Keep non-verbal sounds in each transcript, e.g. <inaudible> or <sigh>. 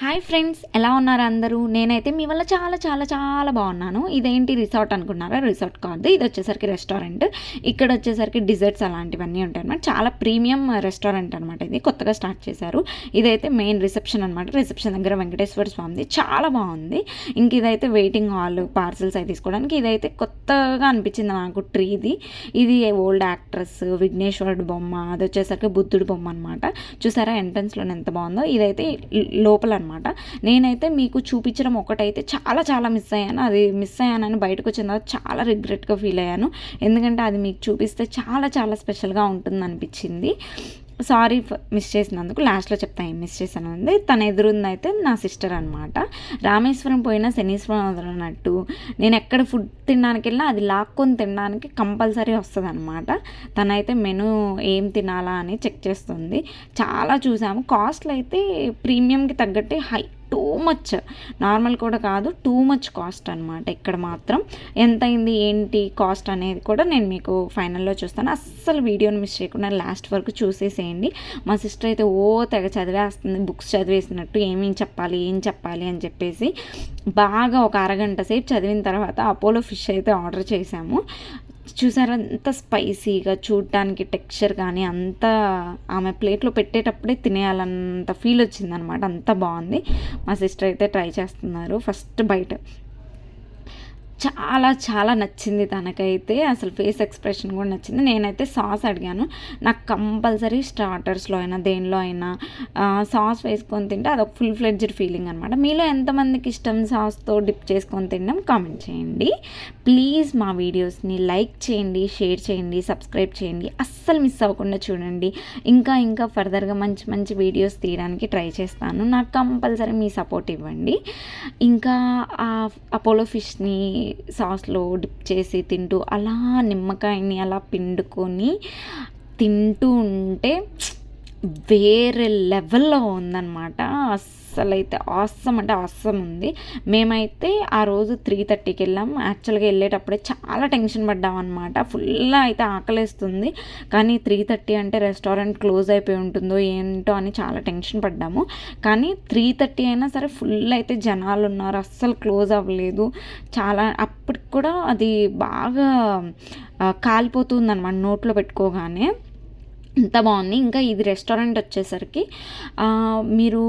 Hi friends ఎలా ఉన్నారు అందరూ? నేనైతే మీ వల్ల చాలా చాలా చాలా బాగున్నాను. ఇదేంటి రిసార్ట్ అనుకున్నారా? రిసార్ట్ కాదు. ఇది వచ్చేసరికి రెస్టారెంట్. ఇక్కడ వచ్చేసరికి డిజర్ట్స్ అలాంటివన్నీ ఉంటాయి అనమాట చాలా ప్రీమియం రెస్టారెంట్ అనమాట ఇది. కొత్తగా స్టార్ట్ చేశారు. ఇదైతే మెయిన్ రిసెప్షన్ అనమాట రిసెప్షన్ దగ్గర వెంకటేశ్వర స్వామిది. చాలా బాగుంది. ఇంక ఇదైతే వెయిటింగ్ హాల్ పార్సల్స్ అవి తీసుకోవడానికి ఇదైతే కొత్తగా అనిపించింది నాకు ట్రీది. ఇది ఓల్డ్ యాక్ట్రెస్ విఘ్నేశ్వరుడు బొమ్మ. అది వచ్చేసరికి బుద్ధుడు బొమ్మ అనమాట చూసారా ఎంట్రన్స్లో ఎంత బాగుందో. ఇదైతే లోపల అనమాట నేనైతే మీకు చూపించడం ఒకటైతే చాలా చాలా మిస్ అయ్యాను. అది మిస్ అయ్యానని బయటకు వచ్చిన తర్వాత చాలా రిగ్రెట్గా ఫీల్ అయ్యాను. ఎందుకంటే అది మీకు చూపిస్తే చాలా చాలా స్పెషల్గా ఉంటుంది అనిపించింది సారీ మిస్ చేసినందుకు లాస్ట్లో చెప్తాను ఏం మిస్ చేశాను ఉంది తన ఎదురుంది అయితే నా సిస్టర్ అనమాట రామేశ్వరం పోయినా శనీశ్వరం వదలనట్టు నేను ఎక్కడ ఫుడ్ తినడానికి వెళ్ళినా అది లాక్కొని తినడానికి కంపల్సరీ వస్తుంది అనమాట తనైతే మెను ఏం తినాలా అని చెక్ చేస్తుంది. చాలా చూసాము. కాస్ట్లు అయితే ప్రీమియంకి తగ్గట్టే హై మచ్ నార్మల్ కూడా కాదు టూ మచ్ కాస్ట్ అనమాట ఇక్కడ మాత్రం ఎంత అయింది ఏంటి కాస్ట్ అనేది కూడా నేను మీకు ఫైనల్లో చూస్తాను. అస్సలు వీడియోని మిస్ చేయకుండా లాస్ట్ వరకు చూసేసేయండి. మా సిస్టర్ అయితే ఓ తెగ చదివేస్తుంది బుక్స్ చదివేసినట్టు ఏమేం చెప్పాలి ఏం చెప్పాలి అని చెప్పేసి బాగా ఒక అరగంట సేపు చదివిన తర్వాత అపోలో ఫిష్ అయితే ఆర్డర్ చేశాము. చూసారా అంత స్పైసీగా చూడటానికి టెక్స్చర్ కానీ అంత ఆమె ప్లేట్లో పెట్టేటప్పుడే తినేయాలన్నంత ఫీల్ వచ్చిందనమాట. అంత బాగుంది. మా సిస్టర్ అయితే ట్రై చేస్తున్నారు ఫస్ట్ బయట చాలా చాలా నచ్చింది తనకైతే. అసలు ఫేస్ ఎక్స్ప్రెషన్ కూడా నచ్చింది. నేనైతే సాస్ అడిగాను. నాకు కంపల్సరీ స్టార్టర్స్లో అయినా దేనిలో అయినా సాస్ వేసుకొని తింటే అదొక ఫుల్ ఫ్లెడ్జ్డ్ ఫీలింగ్ అనమాట మీలో ఎంతమందికి ఇష్టం సాస్తో డిప్ చేసుకొని తినడం? కామెంట్ చేయండి. ప్లీజ్ మా వీడియోస్ని లైక్ చేయండి షేర్ చేయండి సబ్స్క్రైబ్ చేయండి. అస్సలు మిస్ అవ్వకుండా చూడండి. ఇంకా ఇంకా ఫర్దర్గా మంచి మంచి వీడియోస్ తీయడానికి ట్రై చేస్తాను. నాకు కంపల్సరీ మీ సపోర్ట్ ఇవ్వండి. ఇంకా అపోలో ఫిష్ని సాస్లో డిప్ చేసి తింటూ అలా నిమ్మకాయని అలా పిండుకొని తింటూ ఉంటే వేరే లెవెల్లో ఉందన్నమాట. అస్సలు అయితే ఆసం అంటే ఆసం ఉంది. మేమైతే ఆ రోజు త్రీ థర్టీకి వెళ్ళాం. యాక్చువల్గా వెళ్ళేటప్పుడే చాలా టెన్షన్ పడ్డాం అనమాట ఫుల్ అయితే ఆకలేస్తుంది. కానీ త్రీ థర్టీ అంటే రెస్టారెంట్ క్లోజ్ అయిపోయి ఉంటుందో ఏంటో అని చాలా టెన్షన్ పడ్డాము. కానీ త్రీ థర్టీ అయినా సరే ఫుల్ అయితే జనాలు ఉన్నారు. అస్సలు క్లోజ్ అవ్వలేదు. చాలా అప్పటికి కూడా అది బాగా కాలిపోతుంది అనమాట నోట్లో పెట్టుకోగానే. ఎంత బాగుంది. ఇంకా ఇది రెస్టారెంట్ వచ్చేసరికి మీరు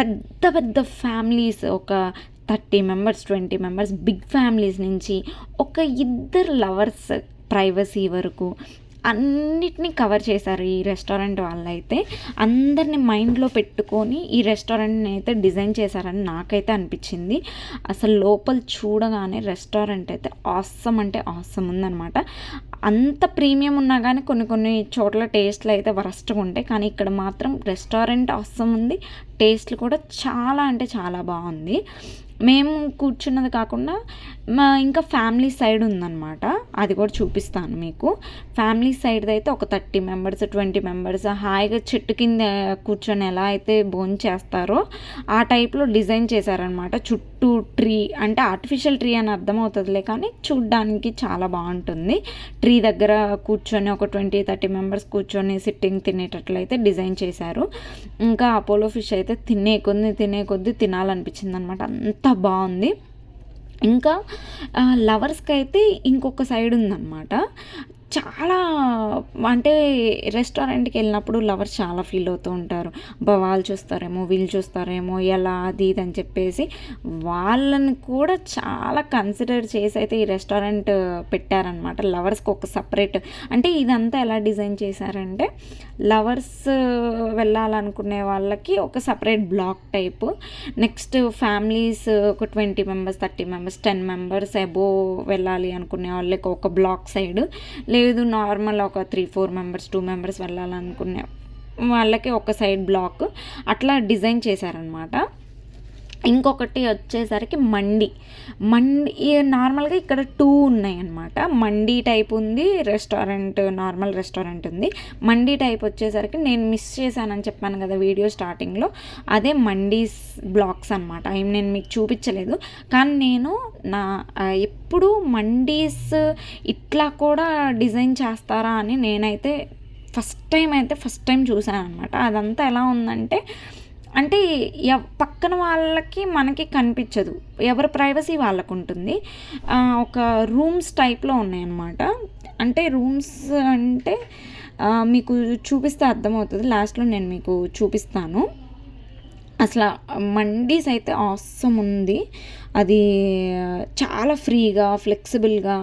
పెద్ద పెద్ద ఫ్యామిలీస్ ఒక thirty members twenty members big families నుంచి ఒక ఇద్దరు లవర్స్ ప్రైవసీ వరకు అన్నిటినీ కవర్ చేశారు ఈ రెస్టారెంట్ వాళ్ళైతే. అందరిని మైండ్లో పెట్టుకొని ఈ రెస్టారెంట్ని అయితే డిజైన్ చేశారని నాకైతే అనిపించింది. అసలు లోపల చూడగానే రెస్టారెంట్ అయితే ఆసమ్ అంటే ఆసమ్ ఉందనమాట అంత ప్రీమియం ఉన్నా కానీ కొన్ని కొన్ని చోట్ల టేస్ట్లు అయితే వరస్ట్గా ఉంటాయి. కానీ ఇక్కడ మాత్రం రెస్టారెంట్ అవసరం ఉంది. టేస్ట్లు కూడా చాలా అంటే చాలా బాగుంది. మేము కూర్చున్నది కాకుండా మా ఇంకా ఫ్యామిలీ సైడ్ ఉందన్నమాట. అది కూడా చూపిస్తాను మీకు. ఫ్యామిలీ సైడ్ అయితే ఒక థర్టీ మెంబర్స్ ట్వంటీ మెంబర్స్ హాయిగా చెట్టు కింద కూర్చొని ఎలా అయితే బోన్ చేస్తారో ఆ టైప్లో డిజైన్ చేశారనమాట చుట్టూ ట్రీ అంటే ఆర్టిఫిషియల్ ట్రీ అని అర్థమవుతుందిలే కానీ చూడ్డానికి చాలా బాగుంటుంది. ట్రీ దగ్గర కూర్చొని ఒక ట్వంటీ థర్టీ మెంబర్స్ కూర్చొని సిట్టింగ్ తినేటట్లయితే డిజైన్ చేశారు. ఇంకా అపోలో ఫిష్ అయితే తినే కొద్ది తినే కొద్ది తినాలనిపించింది అనమాట అంత బాగుంది. ఇంకా లవర్స్కి అయితే ఇంకొక సైడ్ ఉందన్నమాట. చాలా అంటే రెస్టారెంట్కి వెళ్ళినప్పుడు లవర్స్ చాలా ఫీల్ అవుతూ ఉంటారు. బా వాళ్ళు చూస్తారేమో వీళ్ళు చూస్తారేమో ఎలా అది ఇది అని చెప్పేసి వాళ్ళని కూడా చాలా కన్సిడర్ చేసి అయితే ఈ రెస్టారెంట్ పెట్టారనమాట లవర్స్కి ఒక సపరేట్ అంటే ఇదంతా ఎలా డిజైన్ చేశారంటే లవర్స్ వెళ్ళాలనుకునే వాళ్ళకి ఒక separate block type next families ఒక twenty members thirty members ten members అబో వెళ్ళాలి అనుకునే వాళ్ళకి ఒక బ్లాక్ సైడ్ లేదు నార్మల్ ఒక three four members two members వెళ్ళాలనుకునే వాళ్ళకి ఒక సైడ్ బ్లాక్ అట్లా డిజైన్ చేశారనమాట ఇంకొకటి వచ్చేసరికి మండి. మండి నార్మల్గా ఇక్కడ టూ ఉన్నాయి అనమాట మండి టైప్ ఉంది రెస్టారెంట్ నార్మల్ రెస్టారెంట్ ఉంది. మండి టైప్ వచ్చేసరికి నేను మిస్ చేశానని చెప్పాను కదా వీడియో స్టార్టింగ్లో. అదే మండీస్ బ్లాక్స్ అనమాట అవి నేను మీకు చూపించలేదు. కానీ నేను నా ఎప్పుడు మండీస్ ఇట్లా కూడా డిజైన్ చేస్తారా అని నేనైతే ఫస్ట్ టైం అయితే ఫస్ట్ టైం చూసాను అనమాట అదంతా ఎలా ఉందంటే అంటే ఎవ్ పక్కన వాళ్ళకి మనకి కనిపించదు. ఎవరి ప్రైవసీ వాళ్ళకు ఉంటుంది ఒక రూమ్స్ టైప్లో ఉన్నాయన్నమాట. అంటే రూమ్స్ అంటే మీకు చూపిస్తే అర్థమవుతుంది. లాస్ట్లో నేను మీకు చూపిస్తాను. అసలు మండీస్ అయితే అవసరం ఉంది అది చాలా ఫ్రీగా ఫ్లెక్సిబుల్గా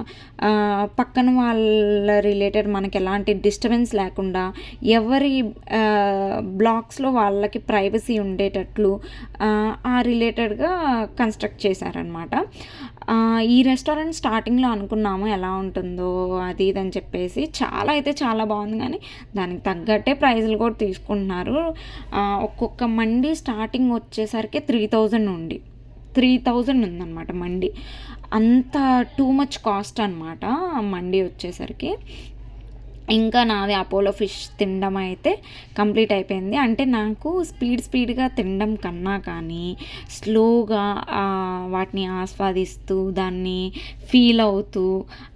పక్కన వాళ్ళ రిలేటెడ్ మనకి ఎలాంటి డిస్టర్బెన్స్ లేకుండా ఎవరి బ్లాక్స్లో వాళ్ళకి ప్రైవసీ ఉండేటట్లు ఆ, రిలేటెడ్గా కన్స్ట్రక్ట్ చేశారనమాట ఈ రెస్టారెంట్ స్టార్టింగ్లో అనుకున్నాము ఎలా ఉంటుందో అది ఇది అని చెప్పేసి. చాలా అయితే చాలా బాగుంది కానీ దానికి తగ్గట్టే ప్రైజులు కూడా తీసుకుంటున్నారు. ఒక్కొక్క మండి స్టార్టింగ్ వచ్చేసరికి త్రీ థౌజండ్ ఉండి. త్రీ థౌజండ్ ఉందన్నమాట మండి. అంత టూ మచ్ కాస్ట్ అనమాట మండి వచ్చేసరికి. ఇంకా నాది అపోలో ఫిష్ తినడం అయితే కంప్లీట్ అయిపోయింది. అంటే నాకు స్పీడ్ స్పీడ్గా తినడం కన్నా కానీ స్లోగా వాటిని ఆస్వాదిస్తూ దాన్ని ఫీల్ అవుతూ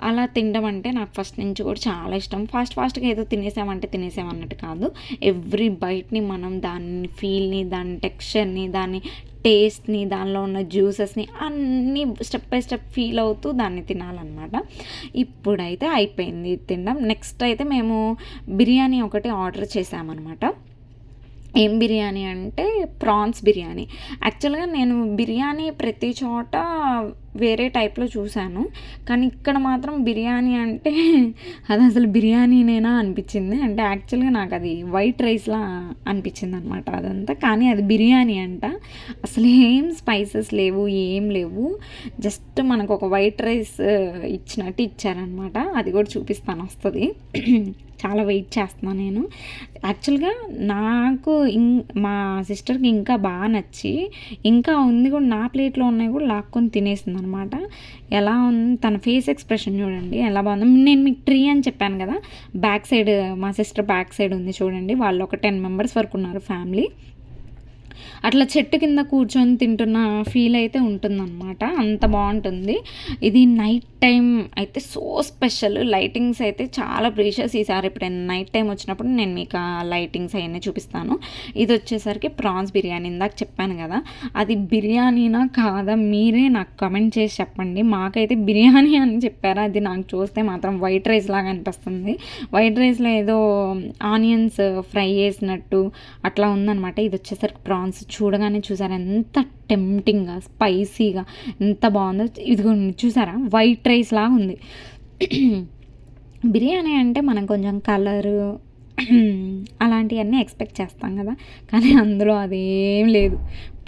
అలా తినడం అంటే నాకు ఫస్ట్ నుంచి కూడా చాలా ఇష్టం. ఫాస్ట్ ఫాస్ట్గా ఏదో తినేసామంటే తినేసామన్నట్టు కాదు. ఎవ్రీ బైట్ని మనం దాన్ని ఫీల్ని దాని టెక్స్చర్ని దాని టేస్ట్ని దానిలో ఉన్న జ్యూసెస్ని అన్నీ స్టెప్ బై స్టెప్ ఫీల్ అవుతూ దాన్ని తినాలన్నమాట. ఇప్పుడైతే అయిపోయింది తినడం. నెక్స్ట్ అయితే మేము బిర్యానీ ఒకటి ఆర్డర్ చేసామన్నమాట. ఏం బిర్యానీ అంటే ప్రాన్స్ బిర్యానీ. యాక్చువల్గా నేను బిర్యానీ ప్రతి చోట వేరే టైప్లో చూశాను కానీ ఇక్కడ మాత్రం బిర్యానీ అంటే <laughs> అది అసలు బిర్యానీనేనా అనిపించింది. అంటే యాక్చువల్గా నాకు అది వైట్ రైస్లా అనిపించింది అనమాట అదంతా. కానీ అది బిర్యానీ అంట. అసలు ఏం స్పైసెస్ లేవు ఏం లేవు. జస్ట్ మనకు ఒక వైట్ రైస్ ఇచ్చినట్టు ఇచ్చారనమాట. అది కూడా చూపిస్తాను వస్తుంది. చాలా వెయిట్ చేస్తున్నాను నేను. యాక్చువల్గా నాకు ఇం మా సిస్టర్కి ఇంకా బాగా నచ్చి ఇంకా ఉంది కూడా నా ప్లేట్లో ఉన్నాయి కూడా లాక్కొని తినేసింది అనమాట ఎలా ఉంది తన ఫేస్ ఎక్స్ప్రెషన్ చూడండి ఎలా బాగుంది. నేను మీకు ట్రీ అని చెప్పాను కదా బ్యాక్ సైడ్ మా సిస్టర్ బ్యాక్ సైడ్ ఉంది చూడండి వాళ్ళు ఒక టెన్ మెంబర్స్ వరకు ఉన్నారు ఫ్యామిలీ. అట్లా చెట్టు కింద కూర్చొని తింటున్న ఫీల్ అయితే ఉంటుందన్నమాట. అంత బాగుంటుంది. ఇది నైట్ టైం అయితే సో స్పెషల్. లైటింగ్స్ అయితే చాలా ప్రీషియస్ ఈసారి ఎప్పుడైనా నైట్ టైం వచ్చినప్పుడు నేను మీకు ఆ లైటింగ్స్ అవన్నీ చూపిస్తాను. ఇది వచ్చేసరికి ప్రాన్స్ బిర్యానీ ఇందాక చెప్పాను కదా. అది బిర్యానీనా కాదా మీరే నాకు కమెంట్ చేసి చెప్పండి. మాకైతే బిర్యానీ అని చెప్పారు? అది నాకు చూస్తే మాత్రం వైట్ రైస్ లాగా అనిపిస్తుంది. వైట్ రైస్లో ఏదో ఆనియన్స్ ఫ్రై చేసినట్టు అట్లా ఉందన్నమాట. ఇది వచ్చేసరికి ప్రాన్స్ చూడగానే చూసారా? ఎంత టెంప్టింగ్గా స్పైసీగా ఎంత బాగుందో. ఇదిగో చూసారా? వైట్ రైస్ లాగా ఉంది. బిర్యానీ అంటే మనం కొంచెం కలరు అలాంటివన్నీ ఎక్స్పెక్ట్ చేస్తాం కదా. కానీ అందులో అదేం లేదు.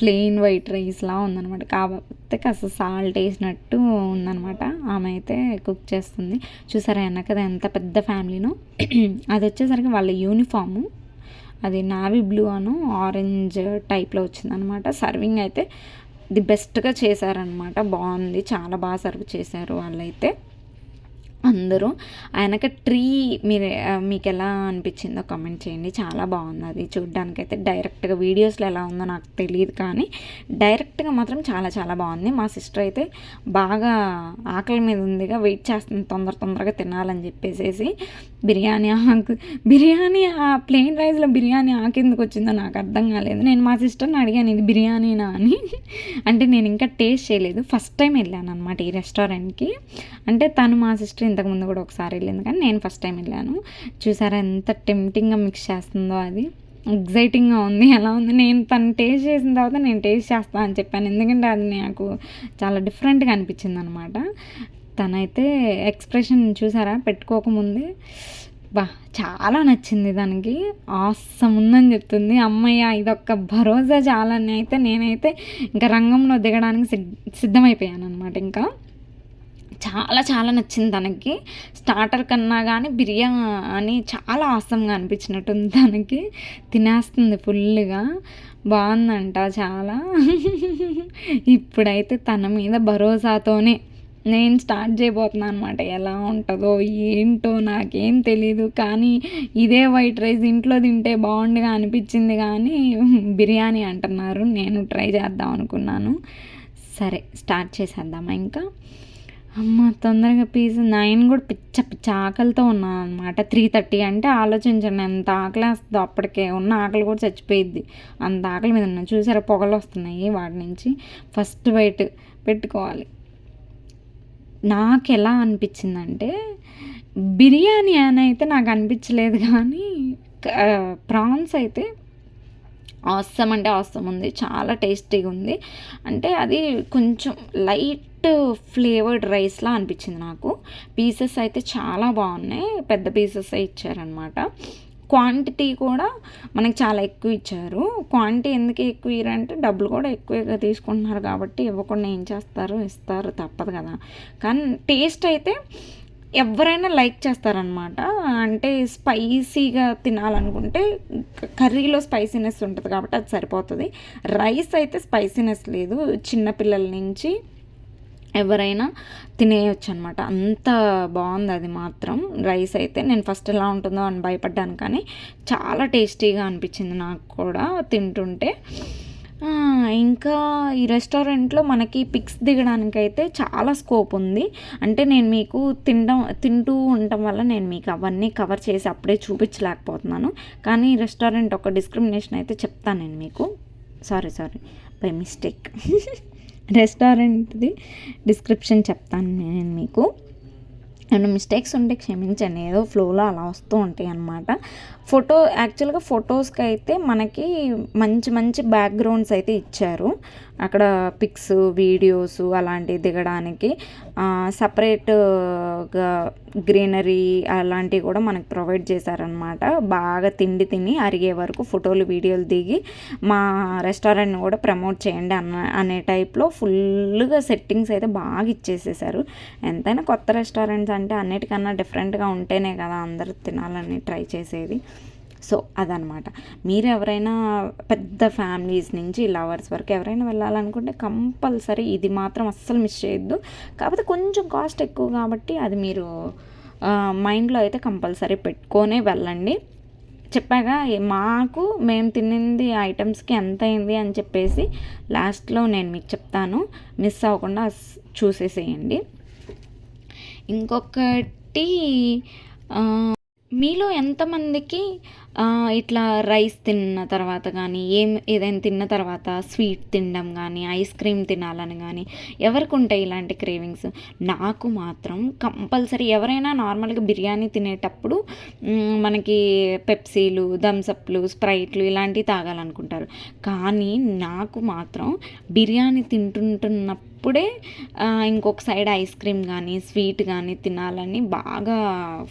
ప్లెయిన్ వైట్ రైస్లా ఉందన్నమాట. కాకపోతే కాస్త సాల్ట్ వేసినట్టు ఉందన్నమాట. ఆమె అయితే కుక్ చేస్తుంది. చూసారా వెనకది ఎంత పెద్ద ఫ్యామిలీనో అది వచ్చేసరికి వాళ్ళ యూనిఫాము అది నావీ బ్లూ అను ఆరెంజ్ టైప్లో వచ్చిందనమాట. సర్వింగ్ అయితే ది బెస్ట్గా చేశారనమాట. బాగుంది. చాలా బాగా సర్వ్ చేశారు వాళ్ళైతే. అందరూ. ఆయనకి ట్రీ మీరు మీకు ఎలా అనిపించిందో కామెంట్ చేయండి. చాలా బాగుంది అది చూడ్డానికైతే డైరెక్ట్గా వీడియోస్లో ఎలా ఉందో నాకు తెలియదు కానీ డైరెక్ట్గా మాత్రం చాలా చాలా బాగుంది. మా సిస్టర్ అయితే బాగా ఆకలి మీద ఉందిగా వెయిట్ చేస్తుంది తొందర తొందరగా తినాలని చెప్పేసేసి. బిర్యానీ ఆకు బిర్యానీ ఆ ప్లెయిన్ రైస్లో బిర్యానీ ఆకు ఎందుకు వచ్చిందో నాకు అర్థం కాలేదు. నేను మా సిస్టర్ని అడిగాను ఇది బిర్యానీనా? అని. అంటే నేను ఇంకా టేస్ట్ చేయలేదు. ఫస్ట్ టైం వెళ్ళాను అనమాట ఈ రెస్టారెంట్కి. అంటే తను మా సిస్టర్ ఇంతకుముందు కూడా ఒకసారి వెళ్ళింది కానీ నేను ఫస్ట్ టైం వెళ్ళాను. చూసారా ఎంత టెంప్టింగ్గా మిక్స్ చేస్తుందో అది. ఎగ్జైటింగ్గా ఉంది ఎలా ఉంది? నేను తను టేస్ట్ చేసిన తర్వాత నేను టేస్ట్ చేస్తాను అని చెప్పాను. ఎందుకంటే అది నాకు చాలా డిఫరెంట్గా అనిపించింది అనమాట తనైతే ఎక్స్ప్రెషన్ చూసారా? పెట్టుకోకముందే బా చాలా నచ్చింది దానికి ఆసం ఉందని చెప్తుంది. అమ్మయ్య ఇదొక్క భరోసా చాలని అయితే నేనైతే ఇంకా రంగంలో దిగడానికి సిద్ సిద్ధమైపోయాను అనమాట ఇంకా. చాలా చాలా నచ్చింది తనకి. స్టార్టర్ కన్నా కానీ బిర్యానీ చాలా ఆసంగా అనిపించినట్టుంది తనకి. తినేస్తుంది ఫుల్గా బాగుందంట చాలా. ఇప్పుడైతే తన మీద భరోసాతోనే నేను స్టార్ట్ చేయబోతున్నాను అనమాట ఎలా ఉంటుందో ఏంటో నాకేం తెలీదు. కానీ ఇదే వైట్ రైస్ ఇంట్లో తింటే బాగుండుగా అనిపించింది కానీ బిర్యానీ అంటున్నారు. నేను ట్రై చేద్దాం అనుకున్నాను. సరే స్టార్ట్ చేసేద్దామా ఇంకా? అమ్మ తొందరగా పిజ్జా నైన్ కూడా పిచ్చ పిచ్చ ఆకలితో ఉన్నాను అనమాట త్రీ థర్టీ అంటే ఆలోచించండి ఎంత ఆకలి వేస్తుందో అప్పటికే. ఉన్న ఆకలి కూడా చచ్చిపోయిద్ది. అంత ఆకలి మీద ఉన్నాను చూసారా పొగలు వస్తున్నాయి వాటి నుంచి. ఫస్ట్ బయట పెట్టుకోవాలి. నాకు ఎలా అనిపించిందంటే బిర్యానీ అని అయితే నాకు అనిపించలేదు కానీ ప్రాన్స్ అయితే అవసరం అంటే అవసరం ఉంది చాలా టేస్టీగా ఉంది. అంటే అది కొంచెం లైట్ ఫ్లేవర్డ్ రైస్లా అనిపించింది నాకు. పీసెస్ అయితే చాలా బాగున్నాయి పెద్ద పీసెస్ ఇచ్చారనమాట క్వాంటిటీ కూడా మనకి చాలా ఎక్కువ ఇచ్చారు. క్వాంటిటీ ఎందుకు ఎక్కువ ఇయ్యారంటే డబ్బులు కూడా ఎక్కువగా తీసుకుంటున్నారు కాబట్టి ఇవ్వకుండా ఏం చేస్తారు ఇస్తారు తప్పదు కదా. కానీ టేస్ట్ అయితే ఎవరైనా లైక్ చేస్తారనమాట అంటే స్పైసీగా తినాలనుకుంటే కర్రీలో స్పైసీనెస్ ఉంటుంది కాబట్టి అది సరిపోతుంది. రైస్ అయితే స్పైసీనెస్ లేదు. చిన్నపిల్లల నుంచి ఎవరైనా తినేయచ్చు అనమాట అంత బాగుంది అది మాత్రం. రైస్ అయితే నేను ఫస్ట్ ఎలా ఉంటుందో అని భయపడ్డాను కానీ చాలా టేస్టీగా అనిపించింది నాకు కూడా తింటుంటే. ఇంకా ఈ రెస్టారెంట్లో మనకి పిక్స్ దిగడానికి అయితే చాలా స్కోప్ ఉంది. అంటే నేను మీకు తినడం తింటూ ఉండటం వల్ల నేను మీకు అవన్నీ కవర్ చేసి అప్పుడే చూపించలేకపోతున్నాను. కానీ ఈ రెస్టారెంట్ ఒక డిస్క్రిమినేషన్ అయితే చెప్తాను నేను మీకు. Sorry sorry. By mistake. <laughs> రెస్టారెంట్ది description చెప్తాను నేను మీకు. ఏమైనా మిస్టేక్స్ ఉంటే క్షమించండి. ఏదో ఫ్లోలో అలా వస్తూ ఉంటాయి అన్నమాట ఫోటో యాక్చువల్గా ఫొటోస్కి అయితే మనకి మంచి మంచి బ్యాక్గ్రౌండ్స్ అయితే ఇచ్చారు. అక్కడ పిక్స్ వీడియోస్ అలాంటివి దిగడానికి. సపరేట్గా గ్రీనరీ అలాంటివి కూడా మనకు ప్రొవైడ్ చేశారనమాట బాగా తిండి తిని అరిగే వరకు ఫోటోలు వీడియోలు దిగి మా రెస్టారెంట్ని కూడా ప్రమోట్ చేయండి అన్న అనే టైప్లో ఫుల్గా సెట్టింగ్స్ అయితే బాగా ఇచ్చేసేసారు. ఎంతైనా కొత్త రెస్టారెంట్స్ అంటే అన్నిటికన్నా డిఫరెంట్గా ఉంటేనే కదా అందరూ తినాలని ట్రై చేసేది. సో అదనమాట మీరు ఎవరైనా పెద్ద ఫ్యామిలీస్ నుంచి లవర్స్ వరకు ఎవరైనా వెళ్ళాలనుకుంటే కంపల్సరీ ఇది మాత్రం అస్సలు మిస్ చేయొద్దు. కాకపోతే కొంచెం కాస్ట్ ఎక్కువ కాబట్టి అది మీరు మైండ్లో అయితే కంపల్సరీ పెట్టుకొనే వెళ్ళండి. చెప్పాగా మాకు మేము తినింది ఐటమ్స్కి ఎంత అయింది అని చెప్పేసి లాస్ట్లో నేను మీకు చెప్తాను. మిస్ అవ్వకుండా చూసేసేయండి. ఇంకొకటి మీలో ఎంతమందికి ఇట్లా రైస్ తిన్న తర్వాత కానీ ఏం ఏదైనా తిన్న తర్వాత స్వీట్ తినడం కానీ ఐస్ క్రీమ్ తినాలని కానీ ఎవరికి ఉంటాయి ఇలాంటి క్రేవింగ్స్? నాకు మాత్రం కంపల్సరీ ఎవరైనా నార్మల్గా బిర్యానీ తినేటప్పుడు మనకి పెప్సీలు థమ్సప్లు స్ప్రైట్లు ఇలాంటివి తాగాలనుకుంటారు. కానీ నాకు మాత్రం బిర్యానీ తింటుంటున్నప్పుడు అప్పుడే ఇంకొక సైడ్ ఐస్ క్రీమ్ కానీ స్వీట్ కానీ తినాలని బాగా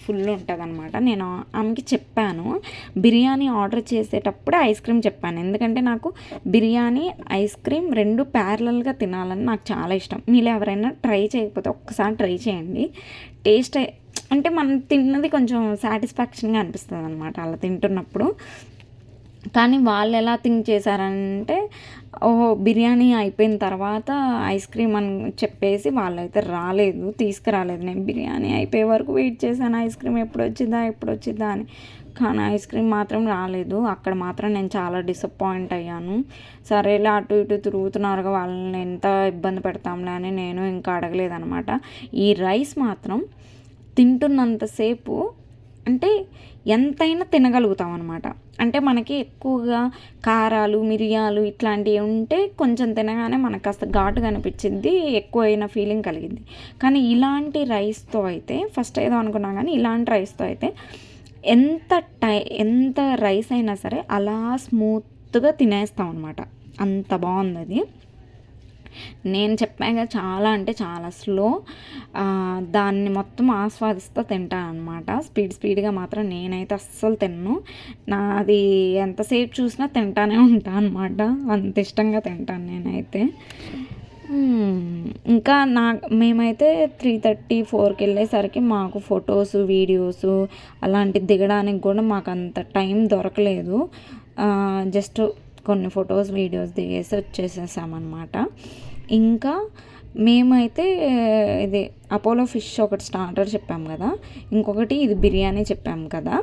ఫుల్ ఉంటుంది అనమాట నేను ఆమెకి చెప్పాను. బిర్యానీ ఆర్డర్ చేసేటప్పుడే ఐస్ క్రీమ్ చెప్పాను. ఎందుకంటే నాకు బిర్యానీ ఐస్ క్రీమ్ రెండు ప్యారలల్గా తినాలని నాకు చాలా ఇష్టం. మీరు ఎవరైనా ట్రై చేయకపోతే ఒక్కసారి ట్రై చేయండి. టేస్ట్ అంటే మనం తిన్నది కొంచెం సాటిస్ఫాక్షన్గా అనిపిస్తుంది అనమాట అలా తింటున్నప్పుడు. కానీ వాళ్ళు ఎలా థింక్ చేశారంటే ఓహో బిర్యానీ అయిపోయిన తర్వాత ఐస్ క్రీమ్ అని చెప్పేసి వాళ్ళైతే రాలేదు తీసుకురాలేదు. నేను బిర్యానీ అయిపోయే వరకు వెయిట్ చేశాను ఐస్ క్రీమ్ ఎప్పుడు వచ్చిందా ఎప్పుడు వచ్చిందా అని. కానీ ఐస్ క్రీమ్ మాత్రం రాలేదు. అక్కడ మాత్రం నేను చాలా డిసప్పాయింట్ అయ్యాను. సరేలే అటు ఇటు తిరుగుతున్నారుగా వాళ్ళని ఎంత ఇబ్బంది పెడతాంలే అని నేను ఇంకా అడగలేదనమాట ఈ రైస్ మాత్రం తింటున్నంతసేపు అంటే ఎంతైనా తినగలుగుతాం అనమాట అంటే మనకి ఎక్కువగా కారాలు మిరియాలు ఇట్లాంటివి ఉంటే కొంచెం తినగానే మనకు కాస్త ఘాటుగా అనిపించింది ఎక్కువైన ఫీలింగ్ కలిగింది. కానీ ఇలాంటి రైస్తో అయితే ఫస్ట్ ఏదో అనుకున్నా కానీ ఇలాంటి రైస్తో అయితే ఎంత టై ఎంత రైస్ అయినా సరే అలా స్మూత్గా తినేస్తాం అనమాట అంత బాగుంది అది నేను చెప్పాక చాలా అంటే చాలా స్లో. దాన్ని మొత్తం ఆస్వాదిస్తూ తింటాను అనమాట స్పీడ్ స్పీడ్గా మాత్రం నేనైతే అస్సలు తిన్ను. నాది ఎంతసేపు చూసినా తింటానే ఉంటాను అనమాట అంత ఇష్టంగా తింటాను నేనైతే. ఇంకా నా మేమైతే త్రీ థర్టీ ఫోర్కి వెళ్ళేసరికి మాకు ఫొటోస్ వీడియోస్ అలాంటివి దిగడానికి కూడా మాకు అంత టైం దొరకలేదు. జస్ట్ కొన్ని ఫొటోస్ వీడియోస్ దిగేసి వచ్చేసేసామన్నమాట. ఇంకా మేమైతే ఇది అపోలో ఫిష్ ఒకటి స్టార్టర్ చెప్పాము కదా ఇంకొకటి ఇది బిర్యానీ చెప్పాము కదా.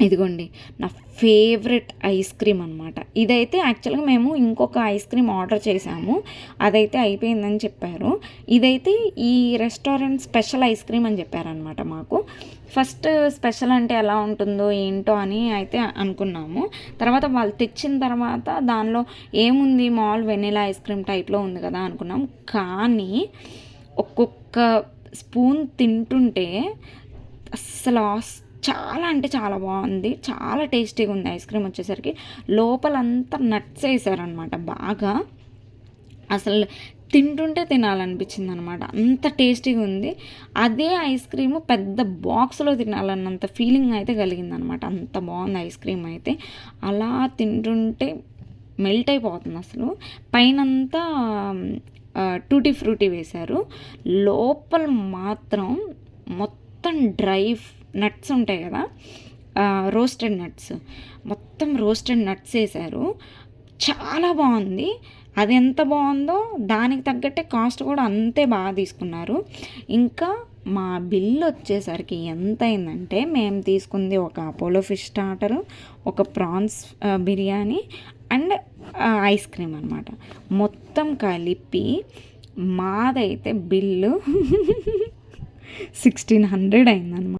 ఇదిగోండి నా ఫేవరెట్ ఐస్ క్రీమ్ అనమాట ఇదైతే యాక్చువల్గా మేము ఇంకొక ఐస్ క్రీమ్ ఆర్డర్ చేసాము అదైతే అయిపోయిందని చెప్పారు. ఇదైతే ఈ రెస్టారెంట్ స్పెషల్ ఐస్ క్రీమ్ అని చెప్పారనమాట మాకు. ఫస్ట్ స్పెషల్ అంటే ఎలా ఉంటుందో ఏంటో అని అయితే అనుకున్నాము. తర్వాత వాళ్ళు తెచ్చిన తర్వాత దానిలో ఏముంది మాల్ వెనీలా ఐస్ క్రీమ్ టైప్లో ఉంది కదా అనుకున్నాం. కానీ ఒక్కొక్క స్పూన్ తింటుంటే అస్సలు చాలా అంటే చాలా బాగుంది. చాలా టేస్టీగా ఉంది ఐస్ క్రీమ్ వచ్చేసరికి. లోపలంతా నట్స్ వేసారనమాట బాగా. అసలు తింటుంటే తినాలనిపించింది అనమాట అంత టేస్టీగా ఉంది. అదే ఐస్ క్రీము పెద్ద బాక్స్లో తినాలన్నంత ఫీలింగ్ అయితే కలిగింది అనమాట అంత బాగుంది ఐస్ క్రీమ్ అయితే. అలా తింటుంటే మెల్ట్ అయిపోతుంది అసలు. పైనంతా టూటీ ఫ్రూటీ వేశారు. లోపల మాత్రం మొత్తం డ్రై నట్స్ ఉంటాయి కదా రోస్టెడ్ నట్స్ మొత్తం రోస్టెడ్ నట్స్ వేసారు చాలా బాగుంది. అది ఎంత బాగుందో దానికి తగ్గట్టే కాస్ట్ కూడా అంతే బాగా తీసుకున్నారు. ఇంకా మా బిల్లు వచ్చేసరికి ఎంత అయిందంటే మేము తీసుకుంది ఒక అపోలో ఫిష్ స్టార్టరు ఒక prawns biryani and ice cream అనమాట మొత్తం కలిపి మాదైతే బిల్లు సిక్స్టీన్ హండ్రెడ్ అయిందనమాట